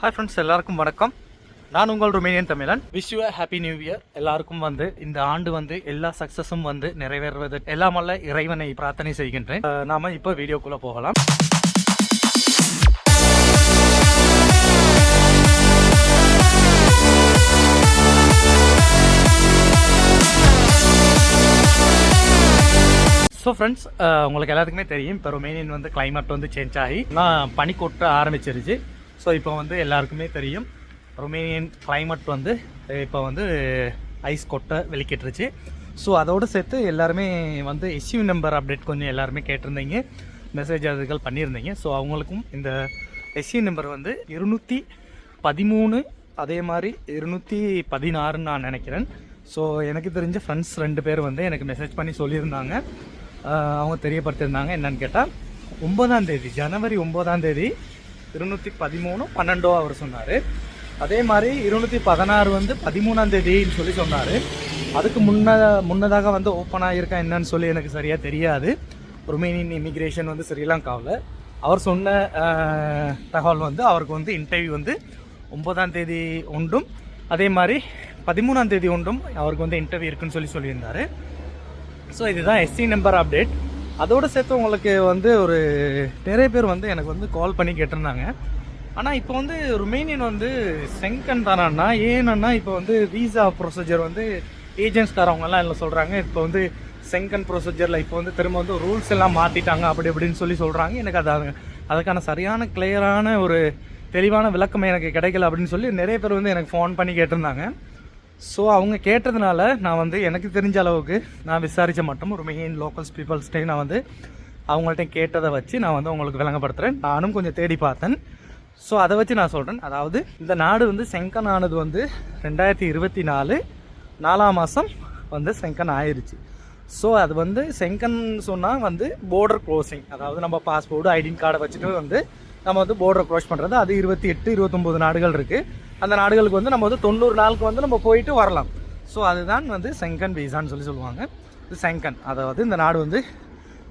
Hi friends எல்லாருக்கும் வணக்கம். நான் உங்கள் ருமேனியன் தமிழன். Wish you happy new year எல்லாருக்கும் வந்து இந்த ஆண்டு வந்து எல்லா சக்ஸஸும் வந்து நிறைவேறுவது எல்லாமல்ல இறைவனை பிரார்த்தனை செய்கின்றேன். நாம இப்போ வீடியோக்குள்ள போகலாம். ஸோ ஃப்ரெண்ட்ஸ் உங்களுக்கு எல்லாத்துக்குமே தெரியும் இப்போ ரொமேனியன் வந்து climate வந்து சேஞ்ச் ஆகி நான் பனி கொட்ட ஆரம்பிச்சிருச்சு. ஸோ இப்போ வந்து எல்லாருக்குமே தெரியும். ரொமேனியன் கிளைமேட் வந்து இப்போ வந்து ஐஸ் கொட்டை வெளிக்கிட்டுருச்சு. ஸோ அதோடு சேர்த்து எல்லாருமே வந்து எஸ்யூ நம்பர் அப்டேட் கொஞ்சம் எல்லாருமே கேட்டிருந்தீங்க. மெசேஜ் அதுகள் பண்ணியிருந்தீங்க. ஸோ அவங்களுக்கும் இந்த எஸ்யூ நம்பர் வந்து இருநூற்றி பதிமூணு அதே மாதிரி இருநூற்றி பதினாறுன்னு நான் நினைக்கிறேன். ஸோ எனக்கு தெரிஞ்ச ஃப்ரெண்ட்ஸ் ரெண்டு பேர் வந்து எனக்கு மெசேஜ் பண்ணி சொல்லியிருந்தாங்க. அவங்க தெரியப்படுத்தியிருந்தாங்க. என்னன்னு கேட்டால் ஒம்பதாம் தேதி ஜனவரி ஒம்பதாம் தேதி இருநூற்றி பதிமூணு பன்னெண்டோ அவர் சொன்னார். அதே மாதிரி இருநூற்றி பதினாறு வந்து பதிமூணாம் தேதின்னு சொல்லி சொன்னார். அதுக்கு முன்ன முன்னதாக வந்து ஓப்பன் ஆகியிருக்கா என்னன்னு சொல்லி எனக்கு சரியாக தெரியாது. ருமேனியன் இமிக்ரேஷன் வந்து ஸ்ரீலங்காவில். அவர் சொன்ன தகவல் வந்து அவருக்கு வந்து இன்டர்வியூ வந்து ஒன்பதாம் தேதி உண்டும். அதே மாதிரி பதிமூணாம் தேதி உண்டும் அவருக்கு வந்து இன்டர்வியூ இருக்குன்னு சொல்லி சொல்லியிருந்தார். ஸோ இதுதான் எஸ்சி நம்பர் அப்டேட் அதோடு சேர்த்து உங்களுக்கு வந்து ஒரு நிறைய பேர் வந்து எனக்கு வந்து கால் பண்ணி கேட்டிருந்தாங்க. ஆனால் இப்போ வந்து ருமேனியன் வந்து செங்கன் தானா ஏன்னா இப்போ வந்து விசா ப்ரொசீஜர் வந்து ஏஜென்ட்ஸ்காரவங்கெல்லாம் இல்லை சொல்கிறாங்க இப்போ வந்து செங்கன் ப்ரொசீஜரில் இப்போ வந்து திரும்ப வந்து ரூல்ஸ் எல்லாம் மாற்றிட்டாங்க அப்படி இப்படின்னு சொல்லி சொல்கிறாங்க எனக்கு அது அதுக்கான சரியான கிளியரான ஒரு தெளிவான விளக்கம் எனக்கு கிடைக்கல அப்படின்னு சொல்லி நிறைய பேர் வந்து எனக்கு ஃபோன் பண்ணி கேட்டிருந்தாங்க. ஸோ அவங்க கேட்டதுனால நான் வந்து எனக்கு தெரிஞ்ச அளவுக்கு நான் விசாரித்த மட்டும் ஒரு மெயின் லோக்கல்ஸ் பீப்புள்ஸ்டே நான் வந்து அவங்கள்ட்ட கேட்டதை வச்சு நான் வந்து உங்களுக்கு விளங்கப்படுத்துகிறேன் நானும் கொஞ்சம் தேடி பார்த்தேன். ஸோ அதை வச்சு நான் சொல்கிறேன் அதாவது இந்த நாடு வந்து செங்கன் ஆனது வந்து ரெண்டாயிரத்தி இருபத்தி நாலு நாலாம் மாதம் வந்து செங்கன் ஆயிருச்சு. ஸோ அது வந்து செங்கன் சொன்னால் வந்து போர்டர் க்ளோஸிங் அதாவது நம்ம பாஸ்போர்ட் ஐடென்டி கார்டை வச்சுட்டு வந்து நம்ம வந்து போர்டர் க்ளோஸ் பண்ணுறது அது இருபத்தி எட்டு இருபத்தொம்போது நாடுகள் இருக்குது அந்த நாடுகளுக்கு வந்து நம்ம வந்து தொண்ணூறு நாளுக்கு வந்து நம்ம போயிட்டு வரலாம். ஸோ அதுதான் வந்து செங்கன் விசான்னு சொல்லி சொல்லுவாங்க. இது செங்கன். அதாவது இந்த நாடு வந்து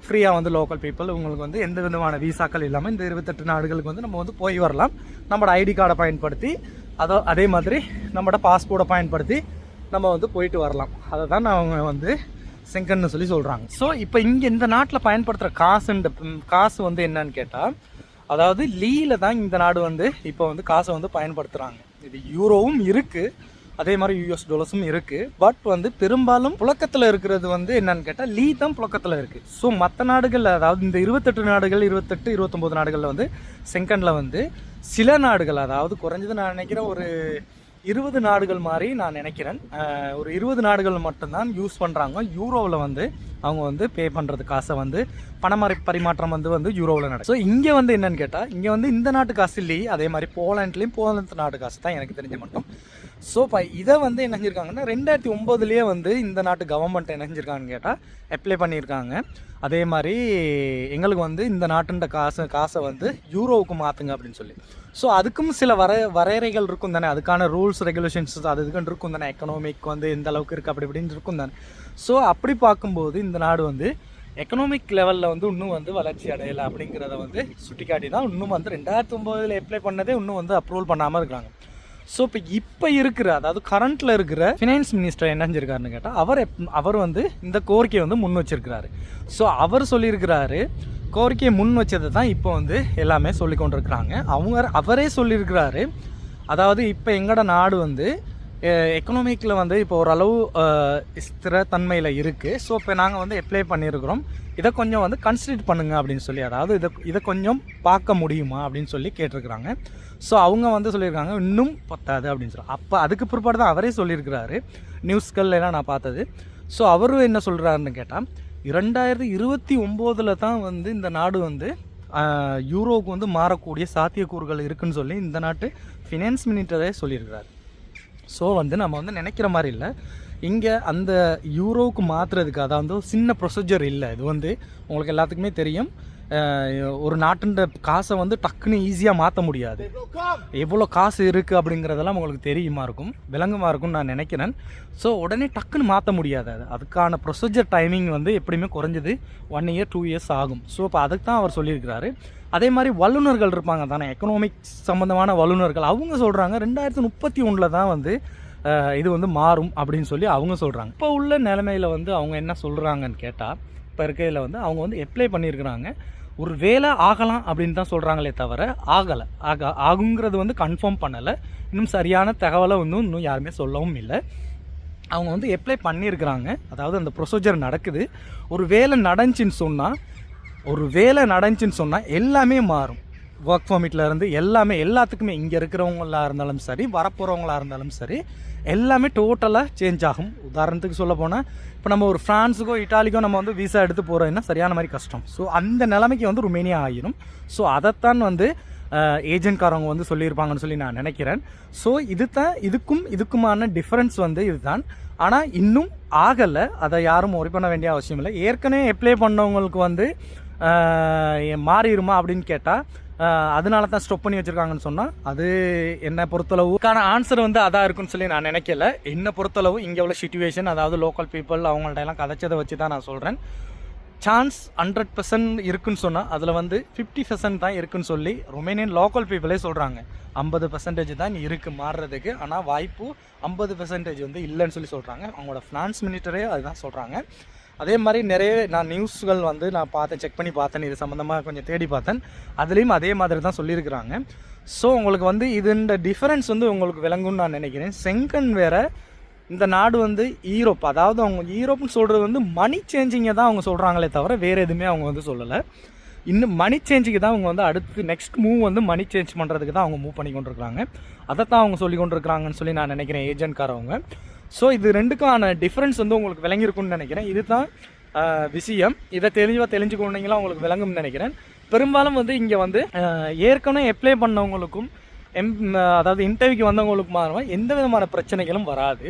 ஃப்ரீயாக வந்து லோக்கல் பீப்புள் உங்களுக்கு வந்து எந்த விதமான விசாக்கள் இல்லாமல் இந்த இருபத்தெட்டு நாடுகளுக்கு வந்து நம்ம வந்து போய் வரலாம். நம்மளோட ஐடி கார்டை பயன்படுத்தி அதோ அதே மாதிரி நம்மளோட பாஸ்போர்ட்டை பயன்படுத்தி நம்ம வந்து போயிட்டு வரலாம். அதை தான் அவங்க வந்து செங்கன்னு சொல்லி சொல்கிறாங்க ஸோ இப்போ இங்கே இந்த நாட்டில் பயன்படுத்துகிற காசுன்ற காசு வந்து என்னன்னு கேட்டால் அதாவது லீல தான் இந்த நாடு வந்து இப்போ வந்து காசை வந்து பயன்படுத்துகிறாங்க இது யூரோவும் இருக்குது அதே மாதிரி யூஎஸ் டாலர்ஸும் இருக்குது பட் வந்து பெரும்பாலும் புழக்கத்தில் இருக்கிறது வந்து என்னன்னு கேட்டால் லீ தான் புழக்கத்தில் இருக்குது ஸோ மற்ற நாடுகளில் அதாவது இந்த இருபத்தெட்டு நாடுகள் இருபத்தெட்டு இருபத்தொம்போது நாடுகளில் வந்து செங்கனில் வந்து சில நாடுகள் அதாவது குறைஞ்சது நான் நினைக்கிறேன் ஒரு இருபது நாடுகள் மாதிரி நான் நினைக்கிறேன். ஒரு இருபது நாடுகள் மட்டும்தான் யூஸ் பண்ணுறாங்க யூரோவில் வந்து அவங்க வந்து பே பண்ணுறது காசை வந்து பணமறை பரிமாற்றம் வந்து வந்து யூரோவில் நடக்கும் ஸோ இங்கே வந்து என்னன்னு கேட்டால் இங்கே வந்து இந்த நாட்டு காசு இல்லையே அதே மாதிரி போலாண்ட்லேயும் போலந்து நாட்டு காசு தான் எனக்கு தெரிஞ்ச மட்டும். ஸோ இப்போ இதை வந்து என்ன செஞ்சுருக்காங்கன்னா ரெண்டாயிரத்தி ஒம்போதுலேயே வந்து இந்த நாட்டு கவர்மெண்ட் என்ன செஞ்சிருக்காங்கன்னு கேட்டால் அப்ளை பண்ணியிருக்காங்க. அதே மாதிரி எங்களுக்கு வந்து இந்த நாட்டுன்ற காசு காசை வந்து யூரோவுக்கு மாற்றுங்க அப்படின்னு சொல்லி. ஸோ அதுக்கும் சில வர வரையறைகள் இருக்கும் தானே அதுக்கான ரூல்ஸ் ரெகுலேஷன்ஸ் அது இதுக்குன்னு இருக்கும் தானே எக்கனாமிக் வந்து எந்த அளவுக்கு இருக்குது அப்படி இப்படின்னு இருக்கும் தானே. ஸோ அப்படி பார்க்கும்போது இந்த நாடு வந்து எக்கனாமிக் லெவலில் வந்து இன்னும் வந்து வளர்ச்சி அடையலை அப்படிங்கிறத வந்து சுட்டிக்காட்டி தான் இன்னும் வந்து ரெண்டாயிரத்தி ஒம்போதில் அப்ளை பண்ணதே இன்னும் வந்து அப்ரூவல் பண்ணாமல் இருக்கிறாங்க ஸோ இப்போ இப்போ இருக்கிற அதாவது கரண்ட்டில் இருக்கிற ஃபினான்ஸ் மினிஸ்டர் என்ன செஞ்சிருக்காருன்னு கேட்டால் அவர் எப்- அவர் வந்து இந்த கோரிக்கையை வந்து முன் வச்சிருக்கிறாரு. ஸோ அவர் சொல்லியிருக்கிறாரு கோரிக்கையை முன் வச்சதை தான் இப்போ வந்து எல்லாமே சொல்லி கொண்டிருக்கிறாங்க அவங்க அவரே சொல்லியிருக்கிறாரு அதாவது இப்போ எங்களோட நாடு வந்து எக்கனாமிக்கில் வந்து இப்போ ஓரளவு ஸ்திரத்தன்மையில் இருக்குது ஸோ இப்போ நாங்கள் வந்து அப்ளை பண்ணியிருக்கிறோம் இதை கொஞ்சம் வந்து கன்சிடர் பண்ணுங்க அப்படின்னு சொல்லி அதாவது இதை இதை கொஞ்சம் பார்க்க முடியுமா அப்படின்னு சொல்லி கேட்டிருக்கிறாங்க. ஸோ அவங்க வந்து சொல்லியிருக்காங்க இன்னும் பத்தாது அப்படின்னு சொல்லி. அப்போ அதுக்கு பிற்பாடு தான் அவரே சொல்லியிருக்கிறாரு. நியூஸ்கள்லாம் நான் பார்த்தது. ஸோ அவரும் என்ன சொல்கிறாருன்னு கேட்டால் இரண்டாயிரத்தி இருபத்தி ஒம்போதில் தான் வந்து இந்த நாடு வந்து யூரோவுக்கு வந்து மாறக்கூடிய சாத்தியக்கூறுகள் இருக்குன்னு சொல்லி இந்த நாட்டு ஃபினான்ஸ் மினிஸ்டரே சொல்லியிருக்கிறாரு. ஸோ வந்து நம்ம வந்து நினைக்கிற மாதிரி இல்லை. இங்கே அந்த யூரோவுக்கு மாற்றுறதுக்கு அதாவது வந்து சின்ன ப்ரொசீஜர் இல்லை. இது வந்து உங்களுக்கு எல்லாத்துக்குமே தெரியும். ஒரு நாட்டின் காசை வந்து டக்குன்னு ஈஸியாக மாற்ற முடியாது. எவ்வளோ காசு இருக்குது அப்படிங்கிறதெல்லாம் உங்களுக்கு தெரியுமா இருக்கும்? விளங்குமா இருக்கும்னு நான் நினைக்கிறேன். ஸோ உடனே டக்குன்னு மாற்ற முடியாது அது. அதுக்கான ப்ரொசீஜர் டைமிங் வந்து எப்படியுமே குறைஞ்சது ஒன் இயர் டூ இயர்ஸ் ஆகும். ஸோ இப்போ அதுக்கு தான் அவர் சொல்லியிருக்கிறாரு. அதே மாதிரி வல்லுநர்கள் இருப்பாங்க தானே எக்கனாமிக்ஸ் சம்மந்தமான வல்லுநர்கள். அவங்க சொல்கிறாங்க ரெண்டாயிரத்தி முப்பத்தி ஒன்றில் தான் வந்து இது வந்து மாறும் அப்படின்னு சொல்லி அவங்க சொல்கிறாங்க இப்போ உள்ள நிலைமையில் வந்து அவங்க என்ன சொல்கிறாங்கன்னு கேட்டால் இப்போ இருக்கையில் வந்து அவங்க வந்து அப்ளை பண்ணியிருக்கிறாங்க. ஒரு வேலை ஆகலாம் அப்படின்னு தான் சொல்கிறாங்களே தவிர ஆகலை. ஆக ஆகுங்கிறது வந்து கன்ஃபார்ம் பண்ணலை. இன்னும் சரியான தகவலை வந்து இன்னும் யாருமே சொல்லவும் இல்லை. அவங்க வந்து அப்ளை பண்ணியிருக்கிறாங்க. அதாவது அந்த ப்ரொசீஜர் நடக்குது. ஒரு வேலை நடந்துச்சின்னு சொன்னால் ஒரு வேலை நடந்துச்சின்னு சொன்னால் எல்லாமே மாறும். ஒர்க் ஃபார்மிட்டில் இருந்து எல்லாமே எல்லாத்துக்குமே இங்கே இருக்கிறவங்களா இருந்தாலும் சரி வரப்போகிறவங்களா இருந்தாலும் சரி எல்லாமே டோட்டலாக சேஞ்ச் ஆகும். உதாரணத்துக்கு சொல்ல போனால் இப்போ நம்ம ஒரு ஃப்ரான்ஸுக்கோ இட்டாலிக்கோ நம்ம வந்து விசா எடுத்து போகிறோம்னா சரியான மாதிரி கஷ்டம். ஸோ அந்த நிலைமைக்கு வந்து ருமேனியா ஆகிடும் ஸோ அதைத்தான் வந்து ஏஜென்ட்காரவங்க வந்து சொல்லியிருப்பாங்கன்னு சொல்லி நான் நினைக்கிறேன். ஸோ இது தான் இதுக்கும் இதுக்குமான டிஃப்ரென்ஸ் வந்து இதுதான். ஆனால் இன்னும் ஆகலை. அதை யாரும் ஒரி பண்ண வேண்டிய அவசியம் இல்லை. ஏற்கனவே அப்ளை பண்ணவங்களுக்கு வந்து மாறிடுமா அப்படின்னு கேட்டால் அதனால தான் ஸ்டாப் பண்ணி வச்சுருக்காங்கன்னு சொன்னால் அது என்னை பொறுத்தளவுக்கான ஆன்சர் வந்து அதான் இருக்குன்னு சொல்லி நான் நினைக்கல. என்னை பொறுத்தளவு இங்கே உள்ள சுச்சுவேஷன் அதாவது லோக்கல் பீப்புள் அவங்கள்ட்ட எல்லாம் கதைச்சதை வச்சு தான் நான் சொல்கிறேன் சான்ஸ் ஹண்ட்ரட் பர்சன்ட் இருக்குன்னு சொன்னால் அதில் வந்து ஃபிஃப்டி பர்சன்ட் தான் இருக்குன்னு சொல்லி ரொமேனியன் லோக்கல் பீப்புளே சொல்கிறாங்க ஐம்பது பர்சன்டேஜ் தான் இருக்குது மாறுறதுக்கு. ஆனால் வாய்ப்பு ஐம்பது பர்சன்டேஜ் வந்து இல்லைன்னு சொல்லி சொல்கிறாங்க அவங்களோட ஃபினான்ஸ் மினிஸ்டரே அதுதான் சொல்கிறாங்க அதே மாதிரி நிறைய நான் நியூஸ்கள் வந்து நான் பார்த்தேன் செக் பண்ணி பார்த்தேன் இது சம்மந்தமாக கொஞ்சம் தேடி பார்த்தேன். அதுலேயும் அதே மாதிரி தான் சொல்லியிருக்கிறாங்க. ஸோ உங்களுக்கு வந்து இதுன்ற டிஃப்ரென்ஸ் டிஃபரன்ஸ் வந்து உங்களுக்கு விளங்கும்னு நான் நினைக்கிறேன். செங்கன் வேற இந்த நாடு வந்து ஈரோப் அதாவது அவங்க ஈரோப்னு சொல்கிறது வந்து மணி சேஞ்சிங்கை தான் அவங்க சொல்கிறாங்களே தவிர வேறு எதுவுமே அவங்க வந்து சொல்லலை. இன்னும் மணி சேஞ்சுக்கு தான் அவங்க வந்து அடுத்து நெக்ஸ்ட் மூவ் வந்து மணி சேஞ்ச் பண்ணுறதுக்கு தான் அவங்க மூவ் பண்ணி கொண்டிருக்கிறாங்க. அதை தான் அவங்க சொல்லி கொண்டிருக்கிறாங்கன்னு சொல்லி நான் நினைக்கிறேன் ஏஜென்ட்காரவங்க ஸோ இது ரெண்டுக்கான டிஃப்ரென்ஸ் வந்து உங்களுக்கு விளங்கியிருக்கும்னு நினைக்கிறேன். இதுதான் விஷயம். இதை தெளிவாக தெரிஞ்சுக்கொண்டீங்களா உங்களுக்கு விளங்கும்னு நினைக்கிறேன். பெரும்பாலும் வந்து இங்கே வந்து ஏற்கனவே அப்ளை பண்ணவங்களுக்கும் எம் அதாவது இன்டர்வியூக்கு வந்தவங்களுக்கு மாறும் எந்த விதமான பிரச்சனைகளும் வராது.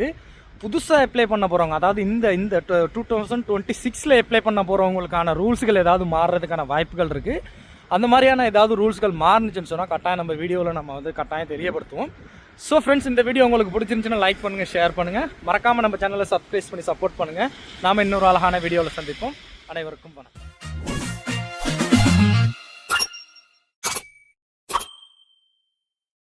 புதுசாக அப்ளை பண்ண போகிறவங்க அதாவது இந்த இந்த டூ தௌசண்ட் டுவெண்ட்டி சிக்ஸில் அப்ளை பண்ண போகிறவங்களுக்கான ரூல்ஸ்கள் ஏதாவது மாறுறதுக்கான வாய்ப்புகள் இருக்குது அந்த மாதிரியான ஏதாவது ரூல்ஸ்கள் மாறுனுச்சுன்னு சொன்னால் கட்டாயம் நம்ம வீடியோவில் நம்ம வந்து கட்டாயம் தெரியப்படுத்துவோம். ஸோ ஃப்ரெண்ட்ஸ் இந்த வீடியோ உங்களுக்கு பிடிச்சிருந்துச்சுன்னா லைக் பண்ணுங்கள் ஷேர் பண்ணுங்கள் மறக்காமல் நம்ம சேனலை சப்ஸ்கிரைப் பண்ணி சப்போர்ட் பண்ணுங்கள் நாம் இன்னொரு அழகான வீடியோவில் சந்திப்போம். அனைவருக்கும் வணக்கம்.